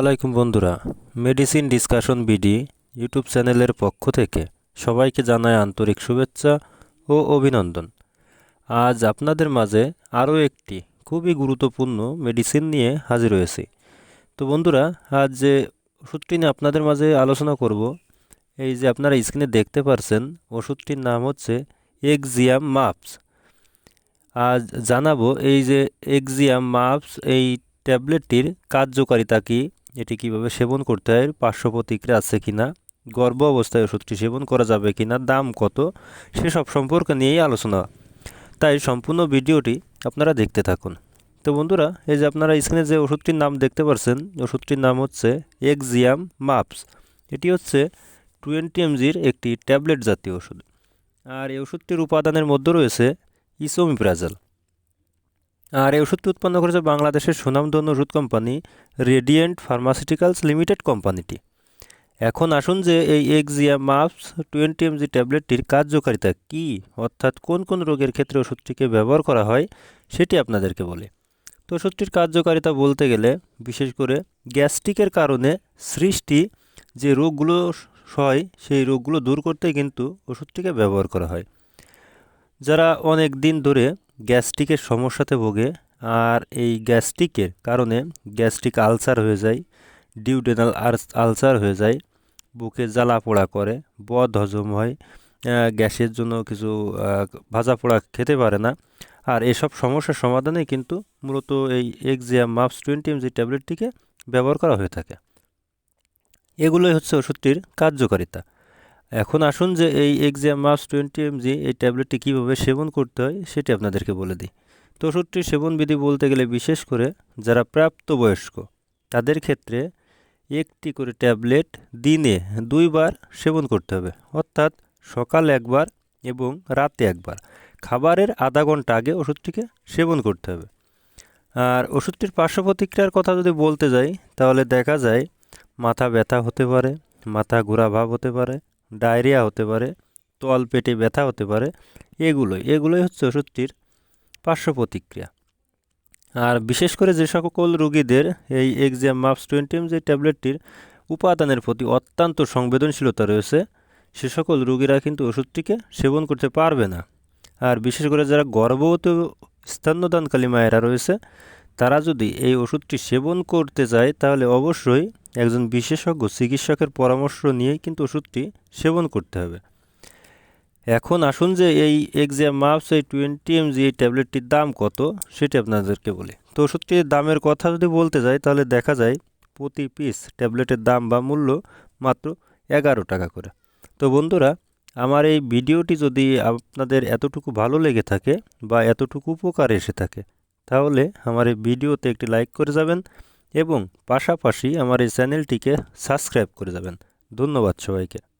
আলাইকুম বন্ধুরা। Medicine discussion BD YouTube চ্যানেলের পক্ষ থেকে সবাইকে জানায় আন্তরিক শুভেচ্ছা ও অভিনন্দন। আজ আপনাদের মাঝে আরও একটি খুবই গুরুত্বপূর্ণ মেডিসিন নিয়ে হাজির হয়েছি। তো বন্ধুরা, আজ যে ওষুধটি নিয়ে আপনাদের মাঝে আলোচনা করব, এই যে আপনারা স্ক্রিনে দেখতে পারছেন, ওষুধটির নাম হচ্ছে এক্সিয়াম মাপস আজ জানাব এই যে এক্সিয়াম মাপস এই ট্যাবলেটটির কার্যকারিতা কী? এটি কীভাবে সেবন করতে হয়? পার্শ্ব প্রতিক্রিয়া আছে কি না? গর্ভ অবস্থায় ওষুধটি সেবন করা যাবে কি না? দাম কত? সেসব সম্পর্কে নিয়েই আলোচনা। তাই সম্পূর্ণ ভিডিওটি আপনারা দেখতে থাকুন। তো বন্ধুরা, এই যে আপনারা স্ক্রিনে যে ওষুধটির নাম দেখতে পাচ্ছেন ওষুধটির নাম হচ্ছে এক্সিয়াম মাপস। এটি হচ্ছে টোয়েন্টি এমজির একটি ট্যাবলেট জাতীয় ওষুধ। আর এই ওষুধটির উপাদানের মধ্যে রয়েছে ইসোমিপ্রাজল। আর এই ওষুধটি উৎপন্ন করেছে বাংলাদেশের সুনামধন্য ওষুধ কোম্পানি রেডিয়েন্ট ফার্মাসিউটিক্যালস লিমিটেড কোম্পানিটি। এখন আসুন যে এই এক্সিয়া মাপস টোয়েন্টি এমজি ট্যাবলেটটির কার্যকারিতা কী, অর্থাৎ কোন কোন রোগের ক্ষেত্রে ওষুধটিকে ব্যবহার করা হয়, সেটি আপনাদেরকে বলে। তো ওষুধটির কার্যকারিতা বলতে গেলে, বিশেষ করে গ্যাস্ট্রিকের কারণে সৃষ্টি যে রোগগুলো হয়, সেই রোগগুলো দূর করতে কিন্তু ওষুধটিকে ব্যবহার করা হয়। যারা অনেক দিন ধরে গ্যাস্ট্রিকের সমস্যাতে ভোগে আর এই গ্যাস্ট্রিকের কারণে গ্যাস্ট্রিক আলসার হয়ে যায় ডিউডেনাল আলসার হয়ে যায়, বুকে জ্বালা পোড়া করে, বদ হজম হয় গ্যাসের জন্য কিছু ভাজা পোড়া খেতে পারে না। আর এসব সমস্যার সমাধানে কিন্তু মূলত এই এক্সিয়াম মাপস টোয়েন্টি এমজি ট্যাবলেটটিকে ব্যবহার করা হয়ে থাকে। এগুলোই হচ্ছে ওষুধটির কার্যকারিতা। এখন আসুন যে এই এক্সাম মাস টোয়েন্টি এমজি এই ট্যাবলেটটি কীভাবে সেবন করতে হয়, সেটি আপনাদেরকে বলে দিই। তো ওষুধটির সেবনবিধি বলতে গেলে বিশেষ করে যারা প্রাপ্তবয়স্ক, তাদের ক্ষেত্রে একটি করে ট্যাবলেট দিনে দুইবার সেবন করতে হবে। অর্থাৎ সকাল একবার এবং রাতে একবার। খাবারের আধা ঘণ্টা আগে ওষুধটিকে সেবন করতে হবে। আর ওষুধটির পার্শ্ব প্রতিক্রিয়ার কথা যদি বলতে যাই, তাহলে দেখা যায় মাথা ব্যথা হতে পারে, মাথা ঘোরা ভাব হতে পারে ডায়রিয়া হতে পারে, তল পেটে ব্যথা হতে পারে, এগুলোই এগুলোই হচ্ছে ওষুধটির পার্শ্ব প্রতিক্রিয়া। আর বিশেষ করে যে সকল রোগীদের এই এক্সাম মাপস টোয়েন্টি এম যে ট্যাবলেটটির উপাদানের প্রতি অত্যন্ত সংবেদনশীলতা রয়েছে, সে সকল রোগীরা কিন্তু ওষুধটিকে সেবন করতে পারবে না। আর বিশেষ করে যারা গর্ভবতী স্তন্যদানকালী মায়েরা রয়েছে, তারা যদি এই ওষুধটি সেবন করতে চায়, তাহলে অবশ্যই একজন বিশেষজ্ঞ চিকিৎসকের পরামর্শ নিয়েই কিন্তু ওষুধটি সেবন করতে হবে। এখন আসুন যে এই এক্সাম মাপস এই টোয়েন্টি এমজি এই ট্যাবলেটটির দাম কত, সেটি আপনাদেরকে বলি। তো ওষুধটির দামের কথা যদি বলতে যাই, তাহলে দেখা যায় প্রতি পিস ট্যাবলেটের দাম বা মূল্য মাত্র এগারো টাকা করে। তো বন্ধুরা, আমার এই ভিডিওটি যদি আপনাদের এতটুকু ভালো লেগে থাকে বা এতটুকু উপকার এসে থাকে, তাহলে আমার এই ভিডিওতে একটি লাইক করে যাবেন। এবং পাশাপাশি আমার এই চ্যানেলটিকে সাবস্ক্রাইব করে যাবেন। ধন্যবাদ সবাইকে।